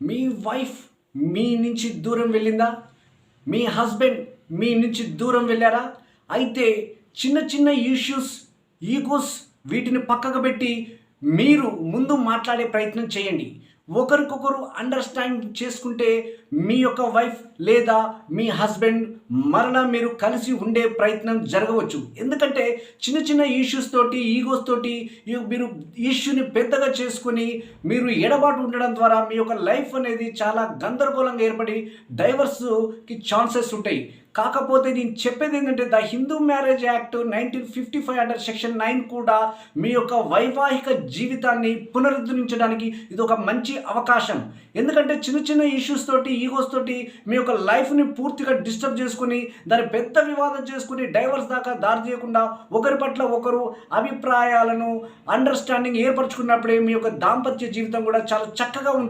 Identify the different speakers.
Speaker 1: మీ wife మీ నుంచి దూరం వెళ్ళిందా? మీ హస్బెండ్ మీ నుంచి దూరం వెళ్ళారా? అయితే చిన్న చిన్న ఇష్యూస్ ఈగోస్ వీటిని పక్కకు పెట్టి మీరు ముందు మాట్లాడే ప్రయత్నం చేయండి. ఒకరికొకరు అండర్స్టాండ్ చేసుకుంటే మీ యొక్క వైఫ్ లేదా మీ హస్బెండ్ మరలా మీరు కలిసి ఉండే ప్రయత్నం జరగవచ్చు. ఎందుకంటే చిన్న చిన్న ఇష్యూస్ తోటి ఈగోస్ తోటి మీరు ఇష్యూని పెద్దగా చేసుకుని మీరు ఎడబాటు ఉండడం ద్వారా మీ యొక్క లైఫ్ అనేది చాలా గందరగోళంగా ఏర్పడి డైవర్స్కి ఛాన్సెస్ ఉంటాయి. కాకపోతే నేను చెప్పేది ఏంటంటే the Hindu marriage act nineteen fifty five under section nine కూడా మీ యొక్క వైవాహిక జీవితాన్ని పునరుద్ధరించడానికి ఇది ఒక మంచి అవకాశం. ఎందుకంటే చిన్న చిన్న ఇష్యూస్ తోటి ఈగోస్ తోటి మీ యొక్క లైఫ్ని పూర్తిగా డిస్టర్బ్ చేసుకుని దాన్ని పెద్ద వివాదం చేసుకుని డైవర్స్ దాకా దారి తీయకుండా ఒకరి పట్ల ఒకరు అభిప్రాయాలను అండర్స్టాండింగ్ ఏర్పరచుకున్నప్పుడే మీ యొక్క దాంపత్య జీవితం కూడా చాలా చక్కగా ఉంటుంది.